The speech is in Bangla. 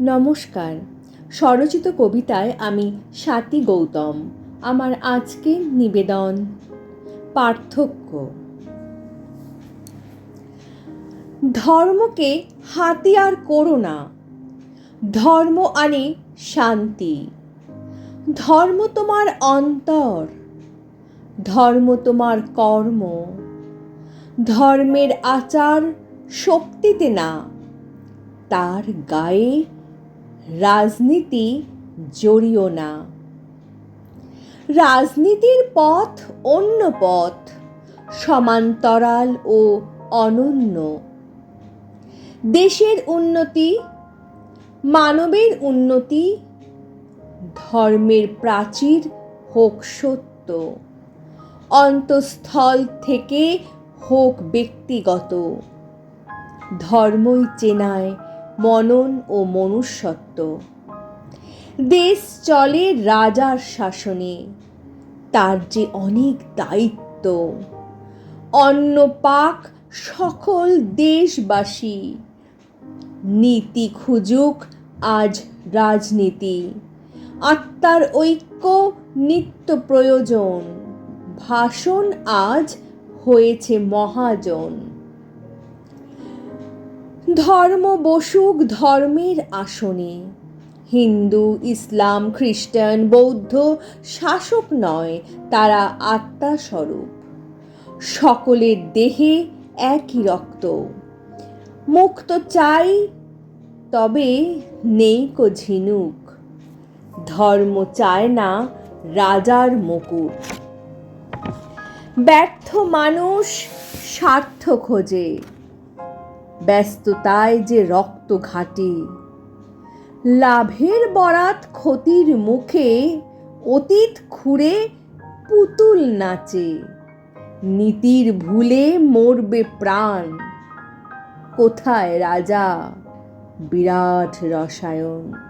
নমস্কার। স্বরচিত কবিতায় আমি স্বাতী গৌতম, আমার আজকে নিবেদন। পার্থক্য। ধর্মকে হাতিয়ার করো না। ধর্ম আনে শান্তি। ধর্ম তোমার অন্তর। ধর্ম তোমার কর্ম। ধর্মের আচার শক্তিতে না। তার গায়ে রাজনীতি জড়িও না। রাজনীতির পথ অন্য পথ, সমান্তরাল ও অনন্য। দেশের উন্নতি, মানবের উন্নতি, ধর্মের প্রাচীর হোক সত্য, অন্তঃস্থল থেকে হোক ব্যক্তিগত। ধর্মই চেনায় মনন ও মনুষ্যত্ব। দেশ চলে রাজার শাসনে। তার যে অনেক দায়িত্ব। অন্ন পাক সকল দেশবাসী। নীতি খুঁজুক আজ রাজনীতি। আত্মার ঐক্য নিত্য প্রয়োজন। ভাষণ আজ হয়েছে মহাজন। ধর্ম বসুক ধর্মের আসনে। হিন্দু, ইসলাম, খ্রিস্টান, বৌদ্ধ, শাসক নয়, তারা আত্মাস্বরূপ সকলের দেহে একই রক্ত। মুক্ত চাই, তবে নেই কো ঝিনুক। ধর্ম চায় না রাজার মুকুট। ব্যর্থ মানুষ স্বার্থ খোঁজে। ব্যস্ততায় যে রক্ত ঘাটে। লাভের বরাত ক্ষতির মুখে অতীত খুঁড়ে পুতুল নাচে। নীতির ভুলে মরবে প্রাণ। কোথায় রাজা? বিরাট রসায়ন।